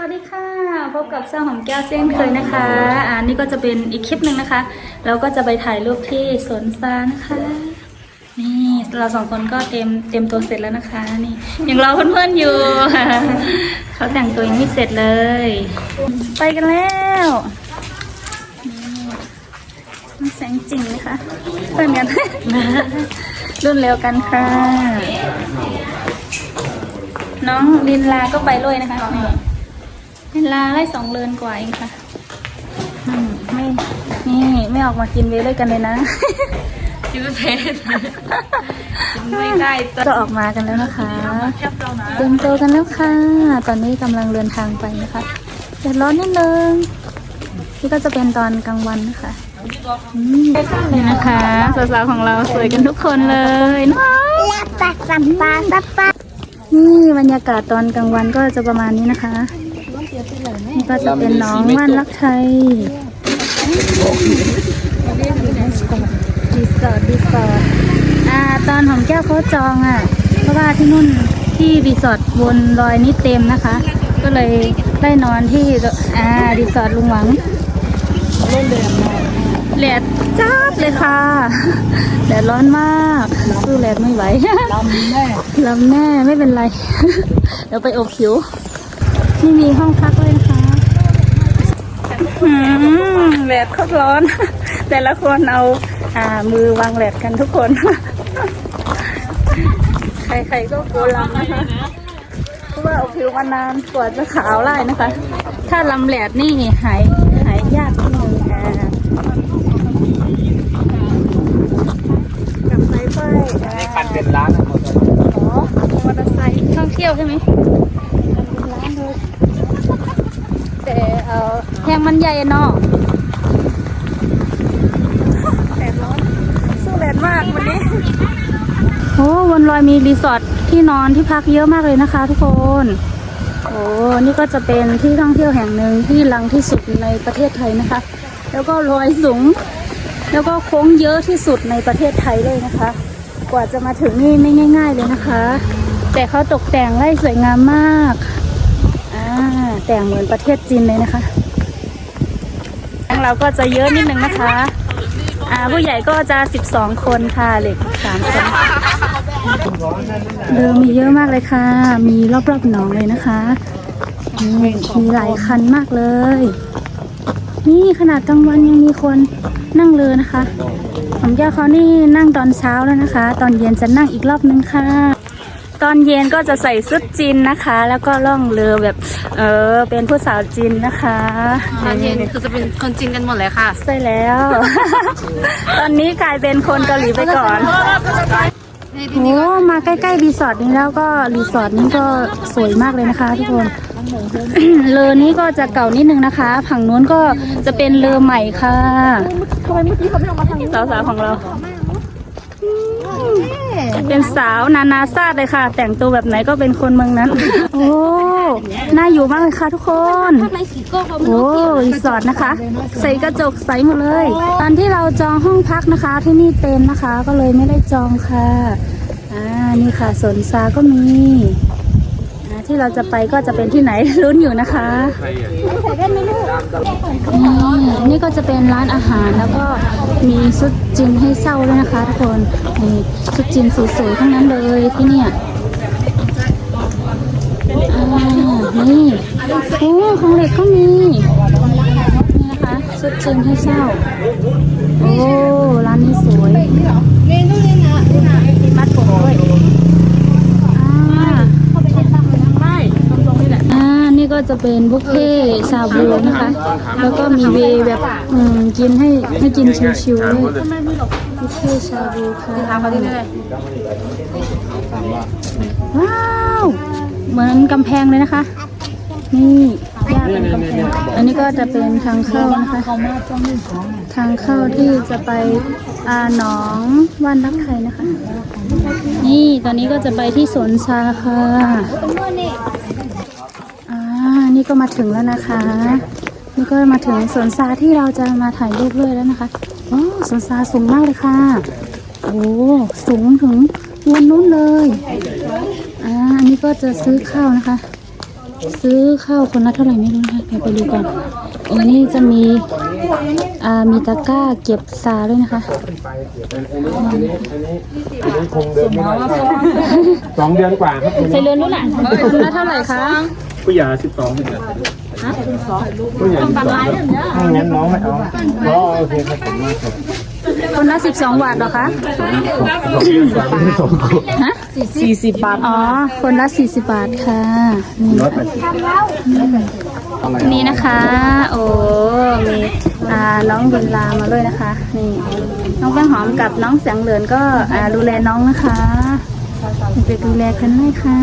วัสดีค่ะ พบกับเจ้าหอมแก้วเส้นเคยนะคะอ่านี่ก็จะเป็นอีกคลิปหนึ่งนะคะ เราก็จะไปถ่ายรูปที่สวนซานะคะ นี่เราสองคนก็เต็มเต็มตัวเสร็จแล้วนะคะ นี่ยังรอเพื่อนๆอยู่ เขาแต่งตัวยังไม่เสร็จเลย ไปกันแล้วนี่แสงจริงนะคะเพื่อนกันรุ่นเร็วกันค่ะ น้องลินลาก็ไปด้วยนะคะ นี่ลินลาไล่สองเรือนกว่าเองค่ะอืมไม่นี่ไม่ออกมากินเวด้วยกันเลยนะ กินไม่เป็นกินไม่ได้ก็ออกมากันแล้วนะคะแคบเรานะเตรียมตัวกันแล้วค่ะ ตอนนี้กำลังเดินทางไปนะคะแดดร้อนนิดนึงนี่ก็จะเป็นตอนกลางวันนะคะอืมนี่นะคะสาวๆของเราสวยกันทุกคนเลยเนาะปะสัมปะสัมปะนี่บรรยากาศตอนกลางวันก็จะประมาณนี้นะคะนี่ ก็จะเป็นน้องว่านรักไทยรีสอร์ทรีสอร์ทอ่าตอนหอมแก้วเขาจองอะ เพราะว่าที่นู่นที่รีสอร์ทบนดอยนี่เต็มนะคะ ก็เลยได้นอนที่อ่ารีสอร์ทลุงหวังแดดจ้าบเลยค่ะแดดร้อนมากสู้แดดไม่ไหวลำแม่ลำแน่ไม่เป็นไร เดี๋ยวไปอบผิว นี่มีห้องพักเลยนะคะอืมแดดโคตรร้อน แต่ละคนเอาอ่ามือวางแดดกันทุกคน ใครๆก็กลัวลำนะคะเพราะว่าอบผิวมานานกว่าจะขาวไล่นะคะ ถ้าลำแหลดนี่หายหายยากนิดนึงอ่ากับไฟไฟอ่าคันเป็นร้านนะมอเตอร์อ๋อมอเตอร์ไซค์ท่องเที่ยวใช่ไหมเป็นร้านเลย แต่เออแพงมันใหญ่เนาะแดดร้อนสู้แดดมากวันนี้โอ้วนลอยมีรีสอร์ทที่นอนที่พักเยอะมากเลยนะคะ ทุกคนโอ้นี่ก็จะเป็นที่ท่องเที่ยวแห่งหนึ่งที่ลังที่สุดในประเทศไทยนะคะ แล้วก็ลอยสูง แล้วก็โค้งเยอะที่สุดในประเทศไทยเลยนะคะ กว่าจะมาถึงนี่ไม่ง่าย ๆเลยนะคะ แต่เขาตกแต่งไล่สวยงามมากอ่า แต่งเหมือนประเทศจีนเลยนะคะทางเราก็จะเยอะนิดนึงนะคะ อ่าผู้ใหญ่ก็จะ 12 คนค่ะเด็ก3คนเรือมีเยอะมากเลยค่ะ มีรอบๆหนองเลยนะคะ มีหลายคันมากเลย นี่ขนาดกลางวันยังมีคนนั่งเรือนะคะผมแก้เขานี่นั่งตอนเช้าแล้วนะคะ ตอนเย็นจะนั่งอีกรอบนึงค่ะ ตอนเย็นก็จะใส่ชุดจีนนะคะ แล้วก็ล่องเรือแบบ เออ เป็นผู้สาวจีนนะคะตอนเย็นคือจะเป็นคนจีนกันหมดเลยค่ะ ใช่แล้ว ตอนนี้กลายเป็นคนเกาหลีไปก่อนโอ้มาใกล้ๆรีสอร์ทนี้แล้วก็รีสอร์ทนี้ก็สวยมากเลยนะคะทุกคนเลอนี้ก็จะเก่านิดนึงนะคะ ผังนู้นก็จะเป็นเลอใหม่ค่ะทำไมเมื่อกี้เขาไม่ออกมาทางนี้สาวๆของเรา เป็นสาวนานาซาดเลยค่ะ แต่งตัวแบบไหนก็เป็นคนเมืองนั้น โอ้น่าอยู่มากเลยค่ะทุกคนโอ้รีสอร์ทนะคะ ใส่กระจกใสหมดเลย ตอนที่เราจองห้องพักนะคะ ที่นี่เต็มนะคะ ก็เลยไม่ได้จองค่ะอ่านี่ค่ะสวนซาก็มีอ่าที่เราจะไปก็จะเป็นที่ไหนลุ้นอยู่นะคะ นี่นี่ก็จะเป็นร้านอาหารแล้วก็มีชุดจีนให้เช่าด้วยนะคะทุกคนนี่ชุดจีนสวยๆทั้งนั้นเลยที่เนี่ยนี่โอ้ของเด็กก็มีนี่นะคะชุดจีนให้เช่าโอ้ร้านนี้สวยมีมัดผมด้วยอ่า อ่า นี่ ก็จะเป็นบุฟเฟ่ต์ชาบูนะคะ แล้วก็มีเวย์แบบอืมกินให้ให้กินชิวๆเลยบุฟเฟ่ต์ชาบูค่ะว้าวเหมือนกำแพงเลยนะคะ นี่ย่าเป็นกำแพงอันนี้ก็จะเป็นทางเข้านะคะ ทางเข้าที่จะไปอาหนองว่านรักไทยนะคะ นี่ตอนนี้ก็จะไปที่สวนชาค่ะ นี่ก็มาถึงแล้วนะคะ นี่ก็มาถึงสวนซาที่เราจะมาถ่ายรูปด้วยแล้วนะคะโอ้สวนซาสูงมากเลยค่ะ โอ้สูงถึงวันนู้นเลยอ่าอันนี้ก็จะซื้อข้าวนะคะ ซื้อข้าวคนละเท่าไหร่ไม่รู้นะคะเดี๋ยวไปดูก่อนโอ้นี่จะมีอ่ามีตะกร้าเก็บซาด้วยนะคะคงเดินไม่ได้สองเดือนกว่าครับใส่เรือนรู้หละคนละเท่าไหร่คะ ผู้ใหญ่สิบสองผู้ใหญ่ผู้ใหญ่สิบสองถ้างั้นน้องไม่เอาอ๋อโอเคครับผมมาครับคนละสิบสองบาทเหรอคะสองเดือนกว่าไม่ได้สองคนฮะสี่สิบบาท อ๋อ คนละสี่สิบบาทค่ะนี่ร้อยแปดสิบอะไรนี่นะคะ โอ้มีอ่าน้องบุญลามาด้วยนะคะ นี่ น้องแป้งหอมกับน้องแสงเหลือนก็อ่าดูแลน้องนะคะ เด็กดูแลกันให้ค่ะ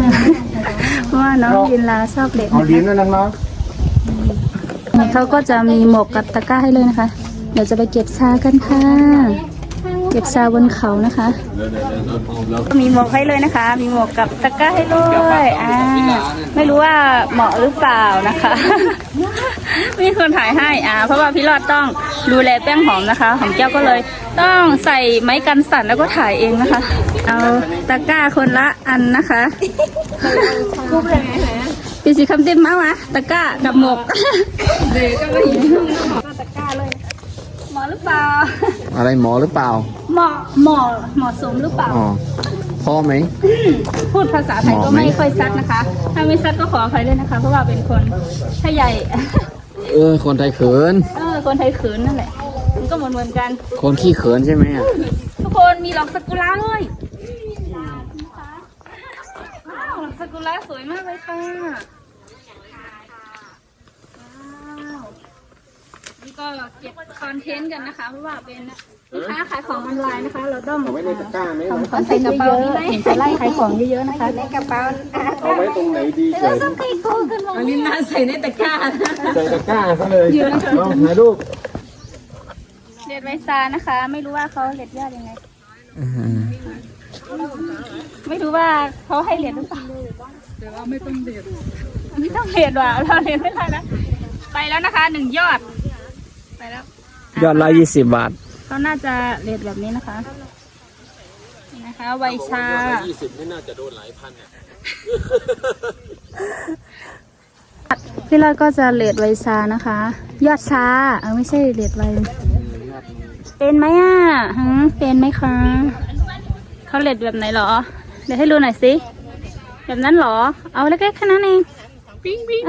เพราะว่าน้องบุญลาชอบเด็กเอานะลิ้นคะนะน้องนี่เขาก็จะมีหมกกับตะกร้าให้เลยนะคะ เดี๋ยวจะไปเก็บชากันค่ะ เก็บชาบนเขานะคะ มีหมวกให้เลยนะคะ มีหมวกกับตะกร้าให้ด้วยอ่าไม่รู้ว่าเหมาะหรือเปล่านะคะ มีคนถ่ายให้อ่า เพราะว่าพี่รอดต้องดูแลแป้งหอมนะคะหอมแก้วก็เลยต้องใส่ไม้กันสั่นแล้วก็ถ่ายเองนะคะ เอาตะกร้าคนละอันนะคะปีสีคำเต็มมาวะตะกร้ากับหมวกเดี๋ยวก็มาอยู่ตะกร้าเลยเหมาะหรือเปล่า อะไรหมอหรือเปล่า เหมาะเหมาะเหมาะสมหรือเปล่า อ๋อพอไหม พูดภาษาไทยก็ไม่ค่อยซัดนะคะ ถ้าไม่ซัดก็ขออภัยด้วยนะคะ เพราะว่าเป็นคนไทยใหญ่ เออ คนไทยเขิน เออ คนไทยขืนนั่นแหละ มันก็เหมือนเหมือนๆกัน คนขี้เขินใช่ไหมอะ ทุกคนมีดอกซากุระด้วยว้าวดอกซากุระสวยมากเลยค่ะ ว้าว นี่ก็เก็บคอนเทนต์กันนะคะ เพราะว่าเป็นลูกค้าขายของออนไลน์นะคะ เราต้องไว้ในตะกร้าไหมทำคอนเทนต์เยอะๆเห็นจะไล่ขายของเยอะๆนะคะเอาไว้ตรงไหนดีเกิดอันนี้น่าใส่ในตะกร้านะใส่ตะกร้าซะเลยเอาถ่ายรูปเล็ดไวซานะคะ ไม่รู้ว่าเขาเล็ดยอดยังไงไม่รู้ว่าเขาให้เรียนหรือเปล่าแต่ว่าไม่ต้องเรียนไม่ต้องเรียนว่ะเราเรียนไม่ได้นะไปแล้วนะคะหนึ่งยอดไปแล้ว ยอดละยี่สิบบาทเขาน่าจะเรียนแบบนี้นะคะนี่นะคะไวชายี่สิบไม่น่าจะโดนหลายพันเนี่ยพี่รอดก็จะเรียนไวชานะคะ ยอดชาเออไม่ใช่เรียนไวเป็นไหมอะฮะเป็นไหมคะเขาเรียนแบบไหนเหรอ เดี๋ยวให้ดูหน่อยสิ แบบนั้นเหรอ เอาเล็กๆแค่นั้นเอง ปิ้งปิ้ง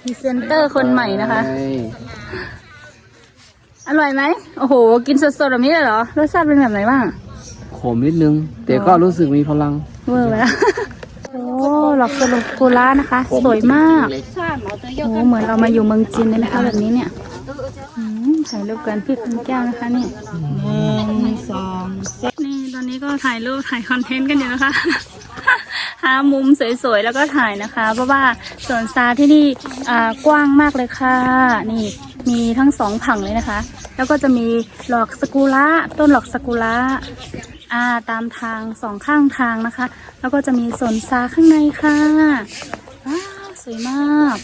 พรีเซนเตอร์คนใหม่นะคะ อร่อยไหม โอ้โห กินสดๆแบบนี้เลยเหรอ รสชาติเป็นแบบไหนบ้าง ขมนิดนึง แต่ก็รู้สึกมีพลัง เวอร์ไปแล้วโอ้หลอกสรุปกุลานะคะ สวยมากโอ้เหมือนเรามาอยู่เมืองจีนเลยนะคะแบบนี้เนี่ยอืมถ่ายรูปกันพี่คุณแก้วนะคะเนี่ยหนึ่งสองนี่ตอนนี้ก็ถ่ายรูปถ่ายคอนเทนต์กันอยู่นะคะหามุมสวยๆ แล้วก็ถ่ายนะคะ เพราะว่าสวนซาที่นี่กว้างมากเลยค่ะ นี่มีทั้งสองผังเลยนะคะ แล้วก็จะมีหลอกสกุระต้นหลอกสกุระอ่าตามทางสองข้างทางนะคะ แล้วก็จะมีสวนซาข้างในค่ะว้าวสวยมาก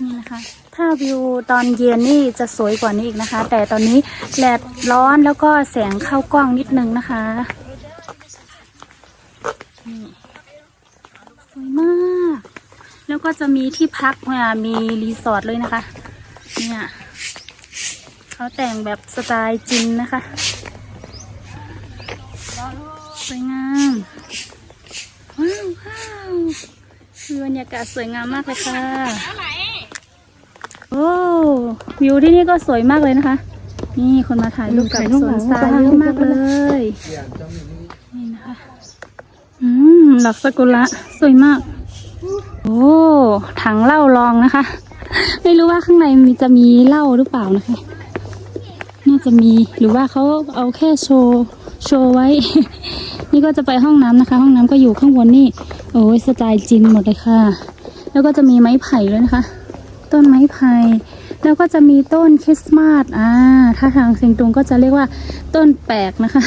นี่นะคะถ้าวิวตอนเย็นนี่จะสวยกว่านี้อีกนะคะ แต่ตอนนี้แดดร้อนแล้วก็แสงเข้ากล้องนิดนึงนะคะ สวยมาก แล้วก็จะมีที่พักเนี่ยมีรีสอร์ทเลยนะคะ เนี่ยเขาแต่งแบบสไตล์จีนนะคะ สวยงาม ว้าวว้าวคือบรรยากาศสวยงามมากเลยค่ะ โอ้วิวที่นี่ก็สวยมากเลยนะคะ นี่คนมาถ่ายรูปกับสวนทรายเยอะมากเลย ดอกสกุระสวยมาก โอ้ถังเหล้ารองนะคะ ไม่รู้ว่าข้างในมีจะมีเหล้าหรือเปล่านะคะ น่าจะมีหรือว่าเขาเอาแค่โชว์โชว์ไว้ นี่ก็จะไปห้องน้ำนะคะ ห้องน้ำก็อยู่ข้างบนนี่ โอ้ยสไตล์จีนหมดเลยค่ะ แล้วก็จะมีไม้ไผ่ด้วยนะคะ ต้นไม้ไผ่แล้วก็จะมีต้นคริสต์มาสอ่าถ้าทางเซิงตุงก็จะเรียกว่าต้นแปลกนะคะ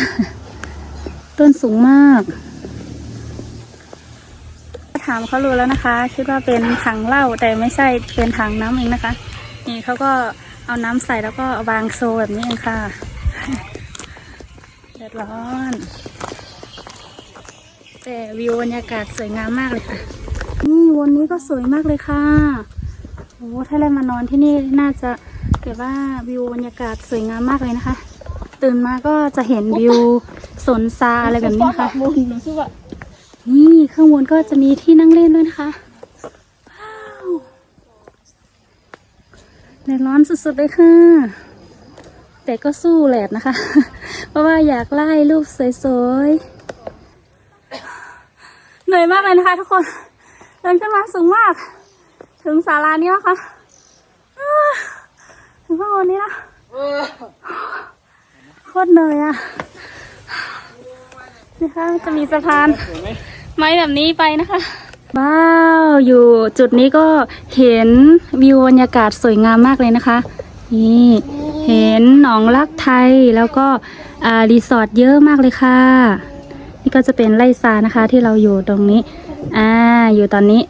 ต้นสูงมาก ถามเขารู้แล้วนะคะ คิดว่าเป็นถังเหล้าแต่ไม่ใช่เป็นถังน้ำเองนะคะ นี่เขาก็เอาน้ำใส่แล้วก็วางโซแบบนี้เองค่ะเดือดร้อน แต่วิวบรรยากาศสวยงามมากเลยค่ะ นี่วนนี้ก็สวยมากเลยค่ะโอ้ถ้าได้มานอนที่นี่น่าจะเกิดว่าวิวบรรยากาศสวยงามมากเลยนะคะ ตื่นมาก็จะเห็นวิวสนซาอะไรแบบนี้ค่ะ นี่ข้างบนก็จะมีที่นั่งเล่นด้วยนะคะว้าวแดดร้อนสุดๆเลยค่ะ แต่ก็สู้แหลดนะคะ เพราะว่าอยากไล่รูปสวยๆ เหนื่อยมากเลยนะคะทุกคนเดินขึ้นมาสูงมาก ถึงศาลานี้แล้วค่ะถึงข้างบนนี้นะโคตรเหนื่อยอะนี่ค่ะจะมีสะพาน ไม้แบบนี้ไปนะคะ ว้าวอยู่จุดนี้ก็เห็นวิวบรรยากาศสวยงามมากเลยนะคะ นี่เห็นหนองลักไทยแล้วก็อ่ารีสอร์ทเยอะมากเลยค่ะ นี่ก็จะเป็นไร่ซานะคะที่เราอยู่ตรงนี้อ่าอยู่ตอนนี้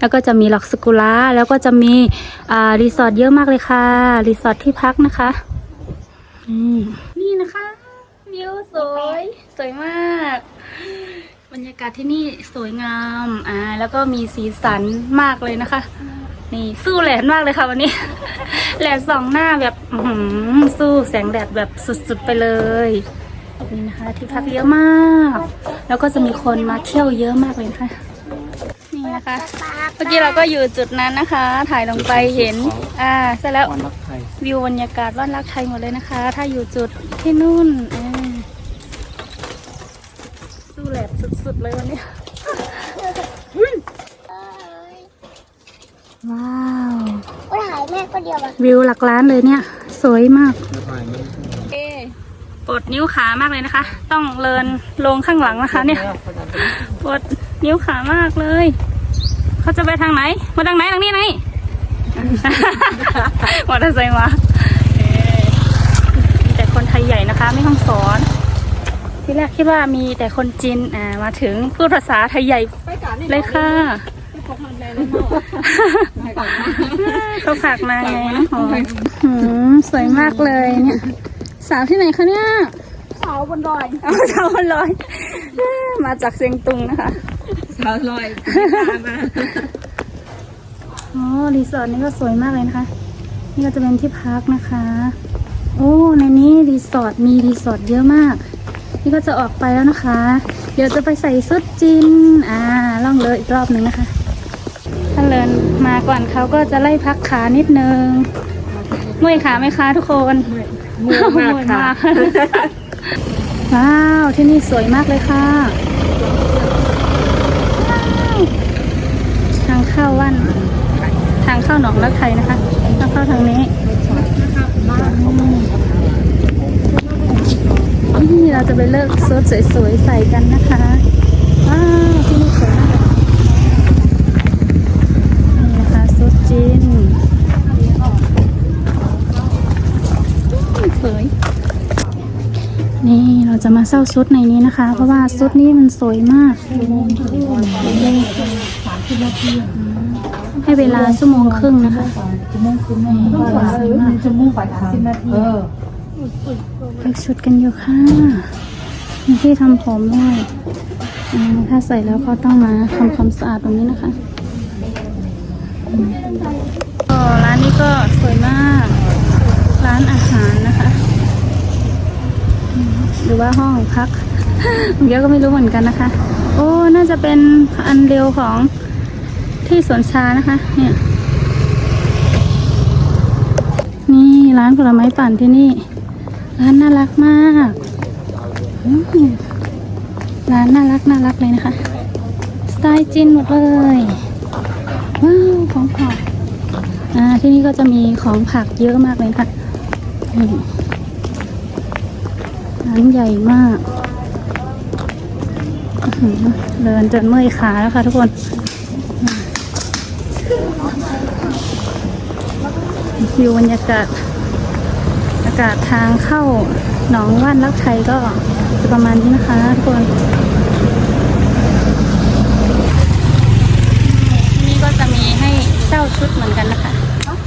แล้วก็จะมีหลอกสกุล่าแล้วก็จะมีอ่ารีสอร์ทเยอะมากเลยค่ะรีสอร์ทที่พักนะคะอืมนี่นะคะวิวสวย สวยมาก บรรยากาศที่นี่สวยงามอ่าแล้วก็มีสีสันมากเลยนะคะ นี่สู้แหลดมากเลยค่ะวันนี้ แหลดสองหน้าแบบอื้อหือสู้แสงแดดแบบสุดๆไปเลยนี่นะคะที่พักเยอะมาก แล้วก็จะมีคนมาเที่ยวเยอะมากเลยนะคะนี่นะคะเมื่อกี้เราก็อยู่จุดนั้นนะคะ ถ่ายลงไปเห็น อ่าเสร็จแล้ววันรักไทยวิวบรรยากาศว่านรักไทยหมดเลยนะคะ ถ้าอยู่จุดที่นู่นอ่าสู้แหลด สุดๆเลยวันนี้ ว้าวก็ถ่ายแม่ก็เดียวอะวิวหลักล้านเลยเนี่ย สวยมากปวดนิ้วขามากเลยนะคะ ต้องเลินลงข้างหลังนะคะ เนี่ยปวดนิ้วขามากเลย เขาจะไปทางไหน มาทางไหนทางนี้ไหนมอเตอร์ไซค์มาเอ๊ะมีแต่คนไทยใหญ่นะคะ ไม่ต้องสอน ที่แรกคิดว่ามีแต่คนจีนอ่ามาถึงพูดภาษาไทยใหญ่เลยค่ะเขาฝากมาไงนะหอมหืมสวยมากเลยเนี่ย สาวที่ไหนคะเนี่ยสาวบนดอยเอาสาวบนดอย มาจากเชียงตุงนะคะ สาวลอยอ๋อรีสอร์ทนี่ก็สวยมากเลยนะคะ นี่ก็จะเป็นที่พักนะคะ โอ้ในนี้รีสอร์ทมีรีสอร์ทเยอะมาก นี่ก็จะออกไปแล้วนะคะ เดี๋ยวจะไปใส่สุดจินอ่าล่องเลยอีกรอบหนึ่งนะคะ ถ้าเลินมาก่อนเขาก็จะไล่พักขานิดนึงเมื่อยขาไหมคะทุกคนเมื่อยมากค่ะว้าวที่นี่สวยมากเลยค่ะว้าวทางเข้าวัน ทางเข้าหนองรักไทยนะคะทางเข้าทางนี้นี่ เราจะไปเลิกซุดสวยๆใส่กันนะคะว้าวที่นี่สวยมากเลยนี่นะคะซุดจินสวยนี่เราจะมาเศร้าซุดในนี้นะคะ เพราะว่าซุดนี้มันสวยมากให้เวลาชั่วโมงครึ่งนะคะชั่วโมงครึ่งชั่วโมงไปสิบนาที เลือกชุดกันอยู่ค่ะมีที่ทำผมด้วยถ้าใส่แล้วก็ต้องมาทำความสะอาดตรงนี้นะคะร้านนี้ก็สวยมาก ร้านอาหารนะคะ หรือว่าห้องพักเดี๋ยวก็ไม่รู้เหมือนกันนะคะ โอ้ น่าจะเป็นอันเร็วของที่สวนชานะคะ เนี่ย นี่ร้านผลไม้ปั่นที่นี่ ร้านน่ารักมากร้านน่ารักน่ารักเลยนะคะ สไตล์จีนหมดเลย ว้าว ของผักอ่าที่นี่ก็จะมีของผักเยอะมากเลยค่ะร้านใหญ่มาก เดินจนเมื่อยขาแล้วค่ะทุกคนวิวบรรยากาศ อากาศทางเข้าหนองว่านรักไทยก็จะประมาณนี้นะคะทุกคนที่นี่ก็จะมีให้เช่าชุดเหมือนกันนะคะ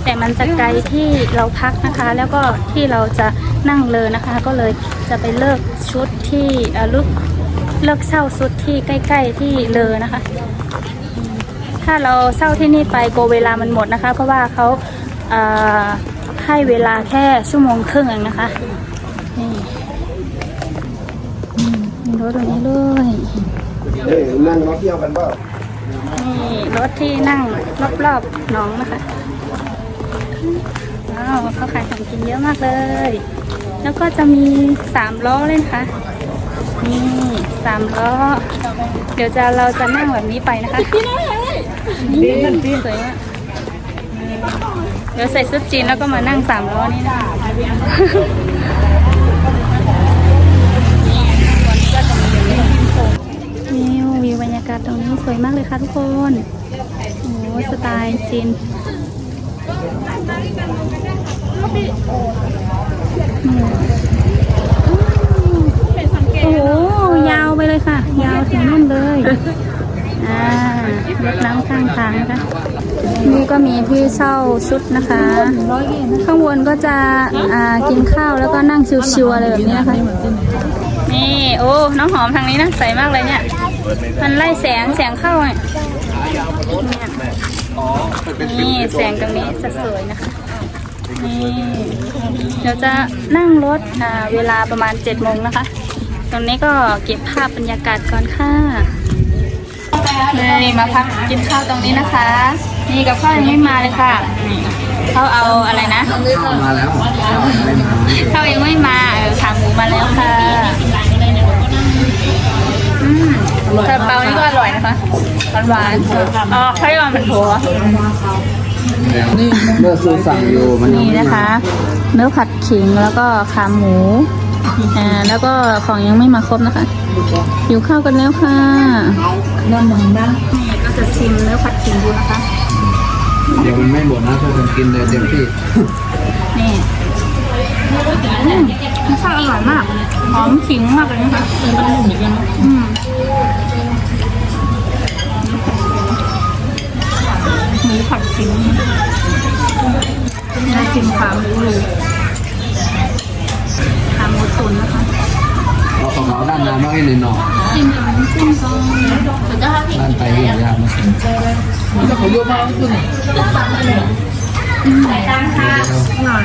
แต่มันจะไกลที่เราพักนะคะ แล้วก็ที่เราจะนั่งเลยนะคะ ก็เลยจะไปเลิกชุดที่ลูกเลือกเช่าชุดที่ใกล้ ๆที่เลอนะคะ ถ้าเราเช่าที่นี่ไปโกเวลามันหมดนะคะ เพราะว่าเขาเอ่อ ให้เวลาแค่ชั่วโมงครึ่งเองนะคะ นี่อืมมีรถตรงนี้ด้วยเฮ้ยนั่งรถเที่ยวกันเปล่านี่รถที่นั่งรอบๆน้องนะคะว้าวเขาขายของกินเยอะมากเลย แล้วก็จะมีสามล้อเลยนะคะนี่สามล้อ เดี๋ยวจะเราจะนั่งแบบนี้ไปนะคะนี่สวยมาก เดี๋ยวใส่ชุดจีนแล้วก็มานั่งสามล้อนี่นะนี่วิวบรรยากาศตรงนี้สวยมากเลยค่ะทุกคนโอ้สไตล์จีนโอ้โหยาวไปเลยค่ะ ยาวถึงนู่นเลย อ่ารถน้ำข้างทางนะคะ นี่ก็มีที่เช่าชุดนะคะ ข้างบนก็จะอ่ากินข้าวแล้วก็นั่งชิวๆอะไรแบบนี้นะคะ นี่ โอ้ น้องหอมทางนี้นะใสมากเลยเนี่ย มันไล่แสงแสงเข้าเนี่ยนี่แสงตรงนี้จะสวยนะคะนี่เดี๋ยวจะนั่งรถเวลาประมาณ7จ็ดโมงนะคะ ตรงนี้ก็เก็บภาพบรรยากาศก่อนค่ะนี่มาพักกินข้าวตรงนี้นะคะ นี่กับข้าวยังไม่มาเลยค่ะนี่เขาเอาอะไรนะมาแล้วไม่มาข้าวยังไม่มาเออขาหมูมาแล้วค่ะอืมซาลาเปานี่ก็อร่อยนะคะหวานๆอ๋อเขาเรียกว่ามันหัวนี่เมื่อซูสั่งอยู่มันยังนี่ไม่นะคะมาเนื้อผัดขิงแล้วก็ขาหมูอ่าแล้วก็ของยังไม่มาครบนะคะอยู่ข้าวกันแล้วค่ะนอนนอนบ้างนี่ก็จะชิมเนื้อผัดขิงดูนะคะเดี๋ยว มันไม่หมดนะช่วยกันกินเลยเต็มที่นี่อืมรสชาติอร่อยมาก หอมขิงมากเลยนะคะอืมหมูผัดขิงน่าชิมขาหมูเลยขาหมูตุ๋นนะคะเราของเราด้านน้ำน้อยหน่อยหน่อยจิ้ม กับน้ำจิ้มก่อนด้านไปเรียกยากมาอร่อย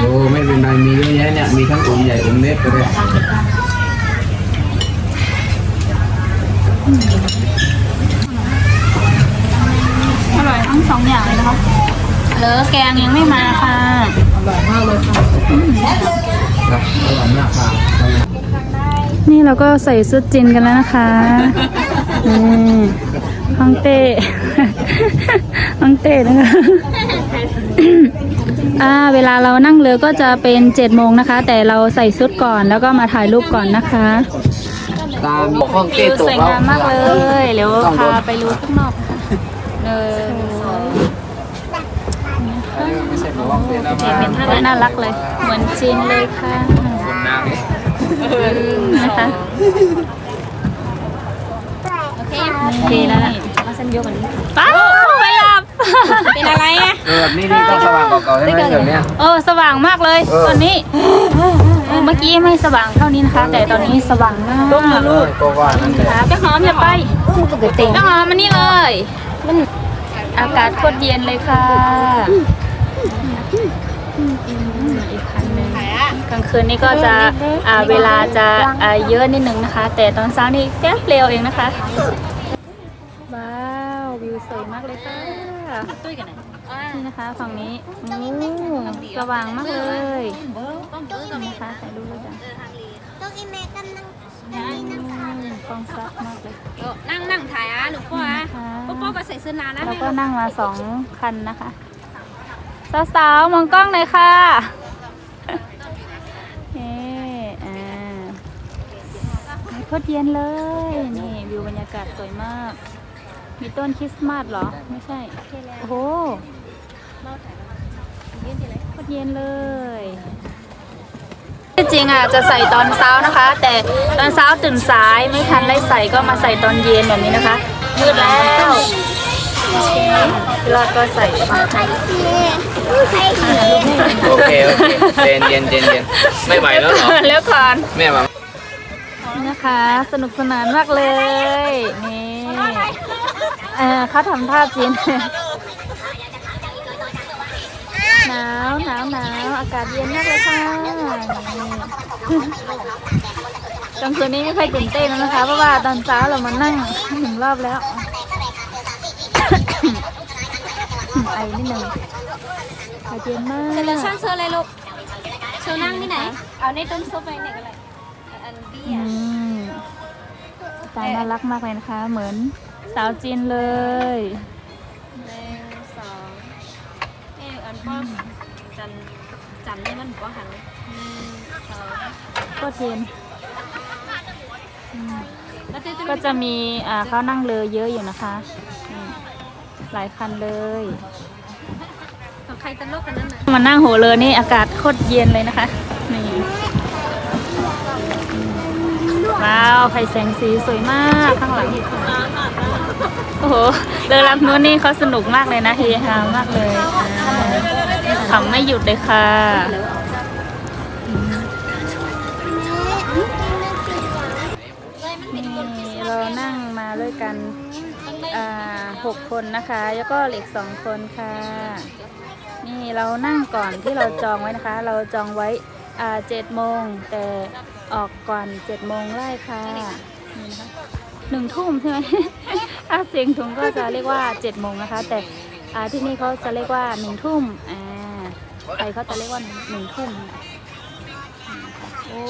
โอ้ไม่เป็นไรมีเยอะแยะเนี่ยมีทั้งอุ่นใหญ่อุ่นเล็กก็ได้อร่อยทั้งสองอย่างเลยนะคะเหลือแกงยังไม่มาค่ะครับอร่อยมากครับ นี่เราก็ใส่ชุดจินกันแล้วนะคะนี่ฮ่องเต้ฮ่องเต้นะคะอ่าเวลาเรานั่งเรือก็จะเป็นเจ็ดโมงนะคะ แต่เราใส่ชุดก่อนแล้วก็มาถ่ายรูปก่อนนะคะตามห้องวิเต้วตสกวยแล้วงามมากเลยเดี๋ยวพาไปดูข้างนอกค่ะเดินไม่ใช่บอกว่าเต้แล้วเห็นเป็นท่าน่ารักเลย เหมือนจีนเลยค่ะนาง นะคะโอเคแล้วล่ะมาสัญญกอันนี้ป้าวไม่หลับเป็นอะไรอะเออแบบนี้นี่ก็สว่างกว่าเก่าใช่ไหมแบบเนี้ยเออสว่างมากเลยเออตอนนี้เออเมื่อกี้ไม่สว่างเท่านี้นะคะ แต่ตอนนี้สว่างมากเออก็ว่านั่นแหละค่ะไปหอมอย่าไปไปหอมมานี่เลยมันอากาศโคตรเย็นเลยค่ะอีกคันหนึ่ง กลางคืนนี้ก็จะอ่าเวลาจะอ่าเยอะนิดนึงนะคะ แต่ตอนเช้านี่แป๊บเร็วเองนะคะ ว้าววิวสวยมากเลยค่ะนี่นะคะฝั่งนี้โอ้สว่างมากเลยนี่นะคะถ่ายรูปด้วยจ้ะตัวอีเมกันนั่งอืมกล้องซับมากเลยนั่งนั่งถ่ายอะหนูพ่ออะค่ะพ่อพ่อก็ใส่เสื้อนานะแล้วก็นั่งมาสองคันนะคะสาวๆมองกล้องหน่อยค่ะเอ๊อ่าโค ตรเย็นเลย นี่วิวบรรยากาศสวยมาก มีต้นคริสต์มาสเหรอ ไม่ใช่ โอ้โหโคตรเย็นเลยที่จริงอะจะใส่ตอนเช้านะคะ แต่ตอนเช้าตื่นสายไม่ทันได้ใส่ก็มาใส่ตอนเย็นแบบนี้นะคะ มืดแล้วแล้วก็ใส่มาไข่เจียไข่เจียโอเคโอเคเย็นเย็นเย็นเย็นไม่ไหวแล้วเหรอแล้วก่อนแม่มา นี่นะคะ สนุกสนานมากเลย นี่เออเขาทำท่าจีนหนาวหนาวหนาวอากาศเย็นมากเลยค่ะนี่กลางคืนนี้ไม่ค่อยตื่นเต้นแล้วนะคะ เพราะว่าตอนเช้าเรามานั่งหนึ่งรอบแล้วไอนิดนึงอากาศเย็นมากเสร็จแล้วช่างเซอร์อะไรลูกเซอร์นั่งที่ไหน เอาในต้นซุปไปเนี่ยก็เลยอันบี้อื อะมสายน่ารักมากเลยนะคะ เหมือนสาวจีนเลยหนึ่งสองเอออันป้อมจันจันนี่มันป้อหันหนึ่งสองก็เทียนแล้วเต้นก็จะมีอ่าเขานั่งเรือเยอะอยู่นะคะอืมหลายคันเลย ของใครตลกกันนั่นน่ะ มานั่งโหเรือนี่อากาศโคตรเย็นเลยนะคะ ว้าวไฟแสงสีสวยมากข้างหลัง โอ้โหเรือลำนู้นนี่เขาสนุกมากเลยนะเฮฮามากเลยขำไม่หยุดเลยค่ะนี่เรานั่งมาด้วยกันหกคนนะคะ แล้วก็เหล็กสองคนค่ะ นี่เรานั่งก่อนที่เราจองไว้นะคะ เราจองไว้ เจ็ดโมงแต่ออกก่อนเจ็ดโมงไล่ค่ะนี่นะคะหนึ่งทุ่มใช่ไหมถ้าเสียงถุงก็จะเรียกว่าเจ็ดโมงนะคะ แต่อาที่นี่เขาจะเรียกว่าหนึ่งทุ่มอ่าไทยเขาจะเรียกว่าหนึ่งทุ่มโอ้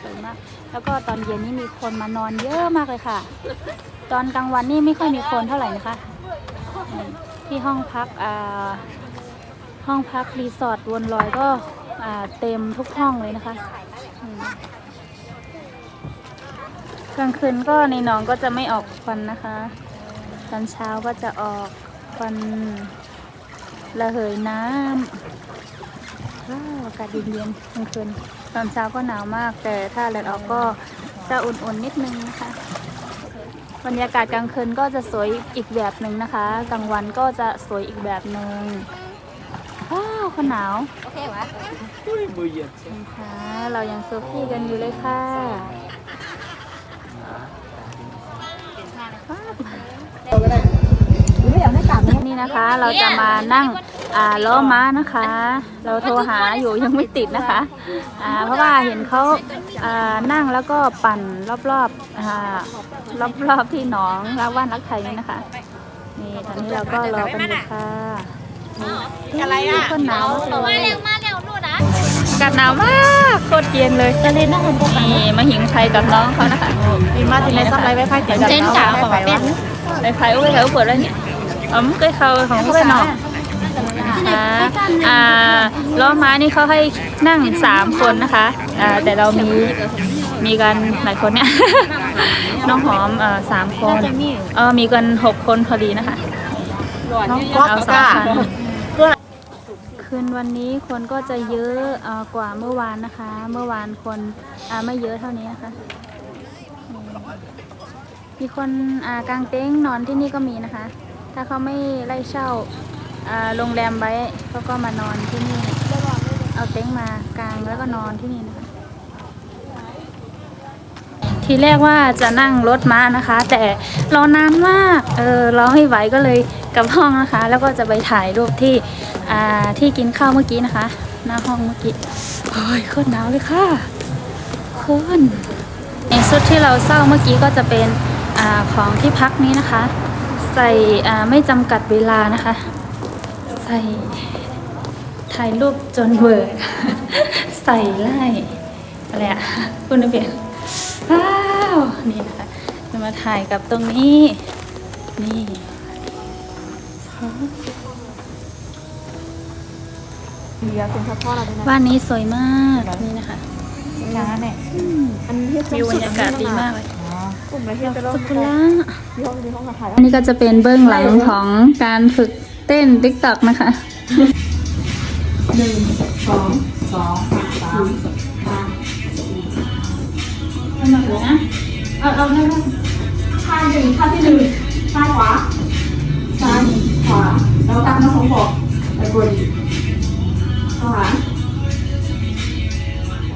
สวยมากแล้วก็ตอนเย็นนี่มีคนมานอนเยอะมากเลยค่ะ ตอนกลางวันนี่ไม่ค่อยมีคนเท่าไหร่นะคะ ที่ห้องพักอ่าห้องพักรีสอร์ทวนลอยก็ เต็มทุกห้องเลยนะคะกลางคืนก็ในหนองก็จะไม่ออกควันนะคะตอนเช้าก็จะออกควันระเหยน้ำว้าวอากาศเย็นๆกลางคืนตอนเช้าก็หนาวมาก แต่ถ้าแดดออกก็จะอุ่นๆนิดนึงนะคะบรรยากาศกลางคืนก็จะสวยอีกแบบหนึ่งนะคะ กลางวันก็จะสวยอีกแบบหนึ่ง คนหนาว โอเควะค่ะเรายังโซฟี่กันอยู่เลยค่ะนี่นะคะ เราจะมานั่งอ่าล้อม้านะคะ เราโทรหาอยู่ยังไม่ติดนะคะอ่าเพราะว่าเห็นเขาอ่านั่งแล้วก็ปั่นรอบๆอ่ารอบๆที่หนองรักว่านรักไทยนี่นะคะนี่ตอนนี้เราก็รอกันอยู่ค่ะ อะไรอะคนหนาวมากเลยเร็วมาเร็วนู่นนะอากาศหนาวมากโคตรเย็นเลยจะเล่นนั่งบนภูนี่มาหิงไทยกับน้องเขานะคะมีมาที่ไหนซับไรไว้ไพ่เดี๋ยวเจนจ๋าบอกว่าเป็นไว้ไพ่อุ้ยไพ่อุ้ยเปิดแล้วเนี่ยอ๋อมเคยเขาของเขาไปนอกอ่าอ่าล้อม้านี่เขาให้นั่งสามคนนะคะอ่าแต่เรามีมีกันหลายคนเนี่ย น้องหอมเอ่อสามคนเออมีกันหกคนพอดีนะคะเอาสามคัน คืนวันนี้คนก็จะเยอะอกว่าเมื่อวานนะคะ เมื่อวานคนไม่เยอะเท่านี้นะคะ มีคนอ่ากางเต็นท์นอนที่นี่ก็มีนะคะ ถ้าเขาไม่ไล่เช่าโรงแรมไว้เขาก็มานอนที่นี่ เอาเต็นท์มากางแล้วก็นอนที่นี่นะคะ ทีแรกว่าจะนั่งรถม้านะคะ แต่รอนานมาก เออรอไม่ไหวก็เลยกลับห้องนะคะ แล้วก็จะไปถ่ายรูปที่ ที่กินข้าวเมื่อกี้นะคะ หน้าห้องเมื่อกี้โอ้ยโคตรหนาวเลยค่ะคุณในชุดที่เราเศร้าเมื่อกี้ก็จะเป็นอของที่พักนี้นะคะ ใส่ไม่จำกัดเวลานะคะ ใส่ถ่ายรูปจนเวอร์ใส่ไล่อะไรอะคุณนักเรียนว้าวนี่นะคะจะมาถ่ายกับตรงนี้ นี่ บ้านนี้สวยมากนี่นะคะอืมวิวบรรยากาศดีมากเลยสักุระอันนี้ก็จะเป็นเบื้องหลังของการฝึกเต้นติ๊กต็อกนะคะเอาเอาท่าท่าหนึ่งท่าที่หนึ่งซ้ายขวาซ้ายขวาแล้วตามน้องของบอกไปบนข วา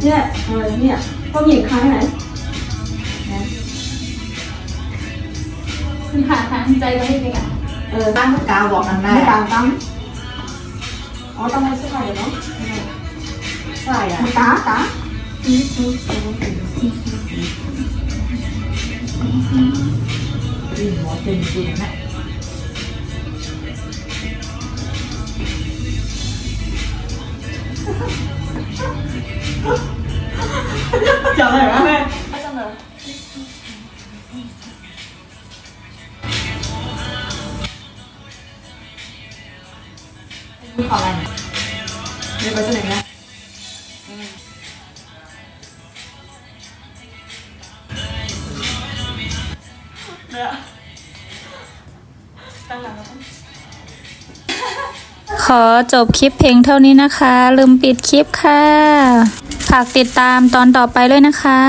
เนี่ยเออเนี่ยต้องหยิบครั้งไหนคุณขาทางใจก็ไม่เป็นอะเออตั้งกาวบอกกันได้ไม่ตามตั้งอ๋อต้องมาสักหน่อยเนาะใช่อะตาตาดินหัวเป็นจริงนะ จำได้ไหมแม่ จบคลิปเพลงเท่านี้นะคะ ลืมปิดคลิปค่ะ ฝากติดตามตอนต่อไปด้วยนะคะ